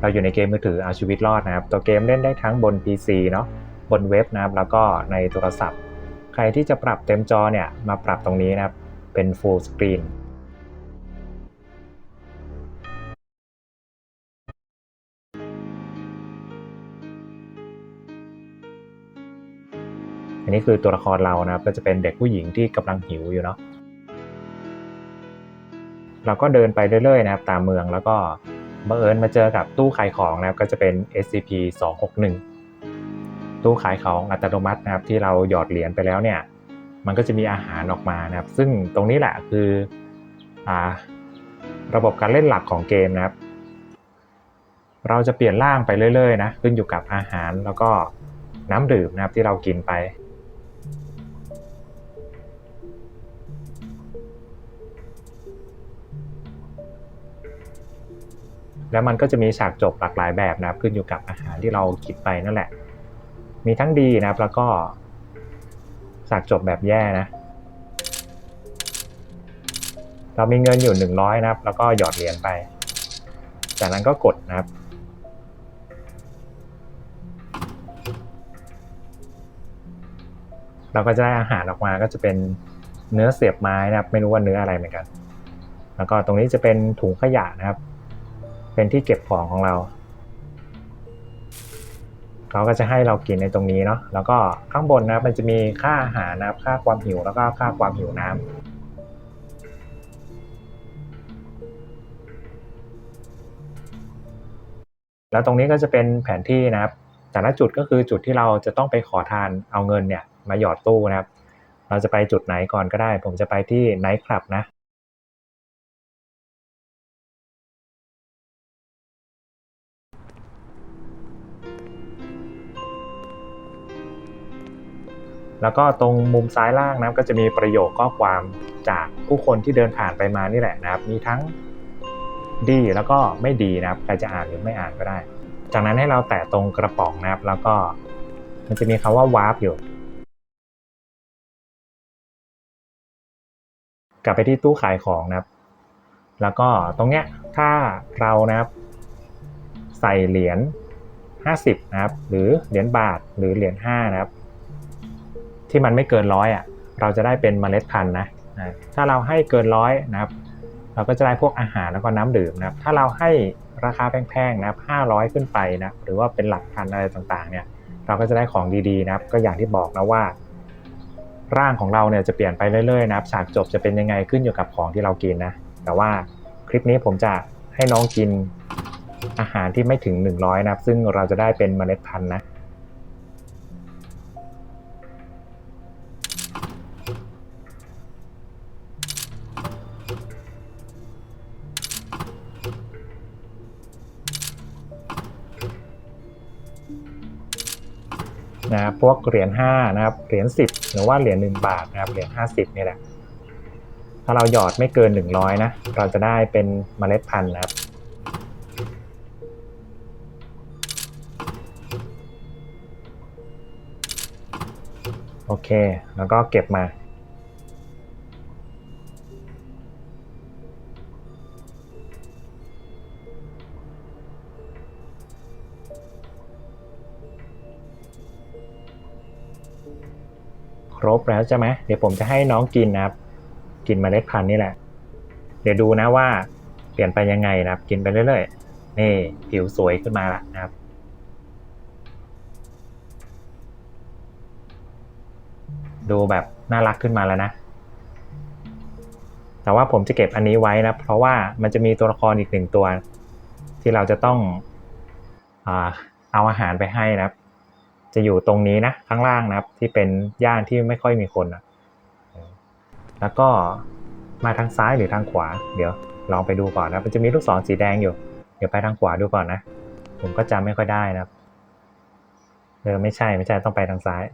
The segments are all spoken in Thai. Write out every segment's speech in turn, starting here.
เราอยู่ในเกมมือถือเอาชีวิตรอดนะครับ ตัวเกมเล่นได้ทั้งบน PC เนาะบนเว็บนะครับ แล้วก็ในโทรศัพท์ ใครที่จะปรับเต็มจอเนี่ย มาปรับตรงนี้นะครับ เป็น full screen อันนี้คือตัวละครเรานะครับก็จะเป็นเด็กผู้หญิงที่กำลังหิวอยู่เนาะเราก็เดินไปเรื่อยๆนะครับ ตามเมืองแล้วก็ บังเอิญมาเจอกับตู้ขายของนะครับก็จะเป็น SCP 261ตู้ขายของอัตโนมัตินะครับที่เราหยอดเหรียญไปแล้วเนี่ย มันก็จะมีอาหารออกมานะครับ ซึ่งตรงนี้แหละคืออ่าระบบการเล่นหลักของเกมนะครับ เราจะเปลี่ยนร่างไปเรื่อยๆนะขึ้นอยู่กับอาหารแล้วก็น้ำดื่มนะครับที่เรากินไป แล้วมันก็จะมีฉากจบหลากหลายแบบนะครับ ขึ้นอยู่กับอาหารที่เราคิดไปนั่นแหละ มีทั้งดีนะครับ แล้วก็ฉากจบแบบแย่นะ เรามีเงินอยู่100นะครับ แล้วก็หยอดเหรียญไป จากนั้นก็กดนะครับ เราก็จะได้อาหารออกมาก็จะเป็นเนื้อเสียบไม้นะครับ ไม่รู้ว่าเนื้ออะไรเหมือนกัน แล้วก็ตรงนี้จะเป็นถุงขยะนะครับ เป็นที่เก็บของของเราเขาก็จะให้เรากินในตรงนี้เนาะแล้วก็ข้างบนนะครับมันจะมีค่าอาหารนะครับค่าความหิวแล้วก็ค่าความหิวน้ำแล้วตรงนี้ก็จะเป็นแผนที่นะครับ แต่ละจุดก็คือจุดที่เราจะต้องไปขอทานเอาเงินเนี่ยมาหยอดตู้นะครับ เราจะไปจุดไหนก่อนก็ได้ ผมจะไปที่ไนท์คลับนะ แล้วก็ตรงมุมซ้ายล่างนะครับก็จะมีประโยคข้อความจากผู้คนที่เดินผ่านไปมานี่แหละนะครับ มีทั้งดีแล้วก็ไม่ดีนะครับใครจะอ่านหรือไม่อ่านก็ได้ จากนั้นให้เราแตะตรงกระป๋องนะครับ แล้วก็มันจะมีคำว่าวาร์ปอยู่ กลับไปที่ตู้ขายของนะครับ แล้วก็ตรงเนี้ยถ้าเรานะครับใส่เหรียญ50นะครับ หรือเหรียญบาทหรือเหรียญ5นะครับ ที่มันไม่เกินร้อยอะเราจะได้เป็นเมล็ดพันธุ์นะนะถ้าเราให้เกินร้อยนะครับ เราก็จะได้พวกอาหารแล้วก็น้ำดื่มนะครับ ถ้าเราให้ราคาแพงๆนะครับ500ขึ้นไปนะหรือว่าเป็นหลักพันอะไรต่างๆเนี่ยเราก็จะได้ของดีๆนะครับ ก็อย่างที่บอกนะว่า ร่างของเราเนี่ยจะเปลี่ยนไปเรื่อยๆนะครับฉากจบจะเป็นยังไงขึ้นอยู่กับของที่เรากินนะแต่ว่าคลิปนี้ผมจะให้น้องกินอาหารที่ไม่ถึง 100 นะครับ ซึ่งเราจะได้เป็นเมล็ดพันธุ์นะ นะครับพวกเหรียญ5นะครับเหรียญ10 หรือว่าเหรียญ1บาทนะครับเหรียญ50นี่แหละถ้าเราหยอดไม่เกิน 100นะเราจะได้เป็นเมล็ดพันธุ์นะครับโอเค แล้วก็เก็บมา ครบแล้วใช่ไหมเดี๋ยวผมจะให้น้องกินนะครับ กินเมล็ดพันธุ์นี่แหละ เดี๋ยวดูนะว่าเปลี่ยนไปยังไงนะครับ กินไปเรื่อยๆ นี่ผิวสวยขึ้นมาละนะครับดูแบบน่ารักขึ้นมาแล้วนะ แต่ว่าผมจะเก็บอันนี้ไว้นะ เพราะว่ามันจะมีตัวละครอีกหนึ่งตัว ที่เราจะต้องอเอาอาหารไปให้นะครับ จะอยู่ตรงนี้นะข้างล่างนะครับ ที่เป็นย่านที่ไม่ค่อยมีคนนะแล้วก็มาทางซ้ายหรือทางขวา เดี๋ยวลองไปดูก่อนนะมันจะมีลูกศรสีแดงอยู่ เดี๋ยวไปทางขวาดูก่อนนะ ผมก็จำไม่ค่อยได้นะครับเออไม่ใช่ไม่ใช่ต้องไปทางซ้าย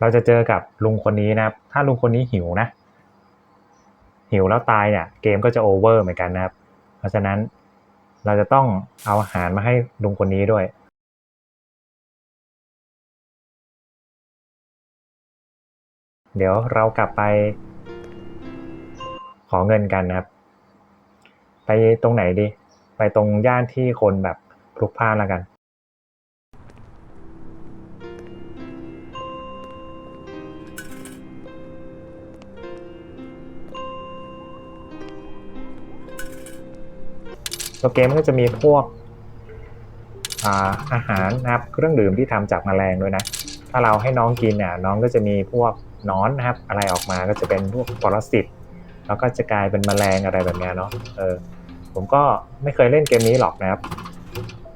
เราจะเจอกับลุงคนนี้นะครับ ถ้าลุงคนนี้หิวนะ หิวแล้วตายเนี่ย เกมก็จะโอเวอร์เหมือนกันนะครับ เพราะฉะนั้น เราจะต้องเอาอาหารมาให้ลุงคนนี้ด้วยเดี๋ยวเรากลับไป ขอเงินกันนะครับ ไปตรงไหนดี ไปตรงย่านที่คนแบบพลุกพล่านแล้วกัน ตัวเกมก็จะมีพวกอาอาหารนะครับเครื่องดื่มที่ทำจากแมลงด้วยนะ ถ้าเราให้น้องกินเนี่ยน้องก็จะมีพวกนอนนะครับอะไรออกมาก็จะเป็นพวกปรสิตแล้วก็จะกลายเป็นแมลงอะไรแบบนี้เนาะเออผมก็ไม่เคยเล่นเกมนี้หรอกนะครับ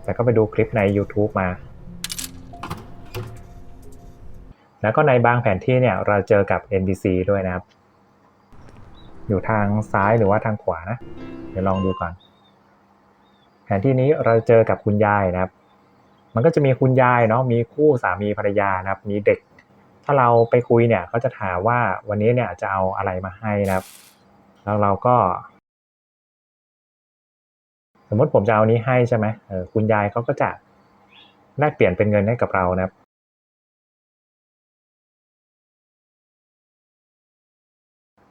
แต่ก็ไปดูคลิปใน YouTube มา แล้วก็ในบางแผนที่เนี่ยเราเจอกับ NPC ด้วยนะครับ อยู่ทางซ้ายหรือว่าทางขวานะ เดี๋ยวลองดูก่อน ผนที่นี้เราเจอกับคุณยายนะครับ มันก็จะมีคุณยายเนาะ มีคู่สามีภรรยานะครับ มีเด็ก ถ้าเราไปคุยเนี่ยเขาจะถามว่าวันนี้เนี่ยจะเอาอะไรมาให้นะครับ แล้วเราก็ สมมติผมจะเอานี้ให้ใช่ไหมเออคุณยายเขาก็จะแลกเปลี่ยนเป็นเงินให้กับเรานะครับ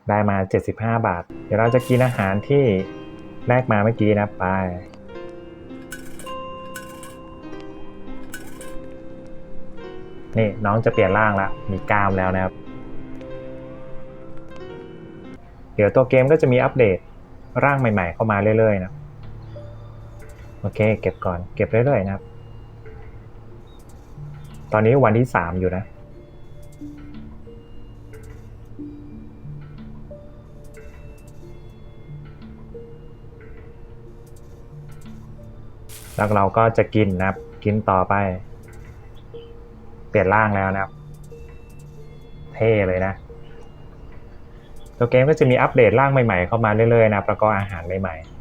ได้มา 75 บาท เดี๋ยวเราจะกินอาหารที่แลกมาเมื่อกี้นะไป นี่น้องจะเปลี่ยนร่างแล้วมีกล้ามแล้วนะครับ เดี๋ยวตัวเกมก็จะมีอัปเดตร่างใหม่ ๆ เข้ามาเรื่อยๆนะโอเค เก็บก่อนเก็บเรื่อยๆนะครับ ตอนนี้วันที่สามอยู่นะแล้วเราก็จะกินนะครับ กินต่อไป เปลี่ยนร่างแล้วนะครับ เท่เลยนะตัวเกมก็จะมีอัปเดตร่างใหม่ๆเข้ามาเรื่อยๆนะครับแล้วก็อาหารใหม่ๆ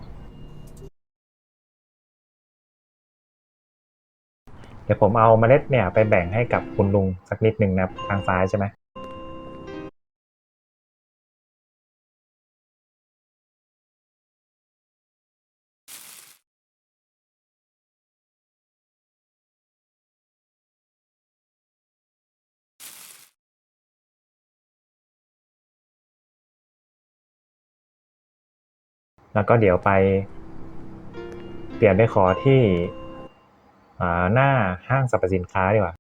เดี๋ยวผมเอาเมล็ดเนี่ยไปแบ่งให้กับคุณลุงสักนิดหนึ่งนะทางซ้ายใช่ไหม แล้วก็เดี๋ยวไป เปลี่ยนไปขอที่หน้าห้างสรรพสินค้าดีกว่า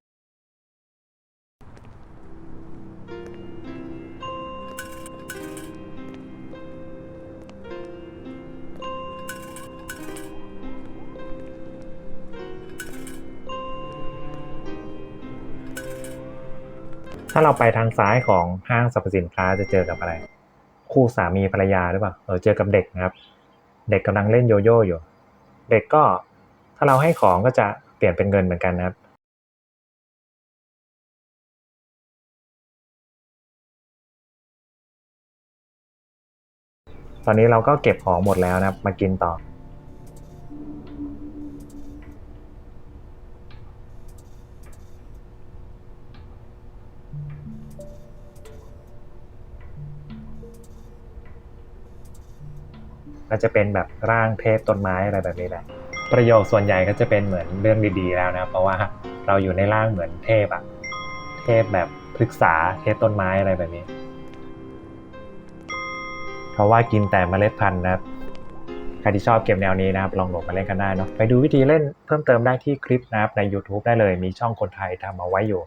ถ้าเราไปทางซ้ายของห้างสรรพสินค้าจะเจอกับอะไร คู่สามีภรรยาหรือเปล่าเออเจอกับเด็กนะครับ เด็กกำลังเล่นโยโย่อยู่ เด็กก็ถ้าเราให้ของก็จะเปลี่ยนเป็นเงินเหมือนกันนะครับตอนนี้เราก็เก็บของหมดแล้วนะครับ มากินต่อ ก็จะเป็นแบบร่างเทพต้นไม้อะไรแบบนี้แหละ ประโยคส่วนใหญ่ก็จะเป็นเหมือนเรื่องดีๆแล้วนะ เพราะว่าเราอยู่ในร่างเหมือนเทพอะเทพแบบพฤกษาเทพต้นไม้อะไรแบบนี้ เพราะว่ากินแต่เมล็ดพันธุ์นะครับใครที่ชอบเกมแนวนี้นะครับลองโหลดมาเล่นกันได้เนาะไปดูวิธีเล่นเพิ่มเติมได้ที่คลิปนะครับใน YouTube ได้เลยมีช่องคนไทยทำเอาไว้อยู่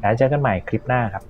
แล้วเจอกันใหม่คลิปหน้าครับ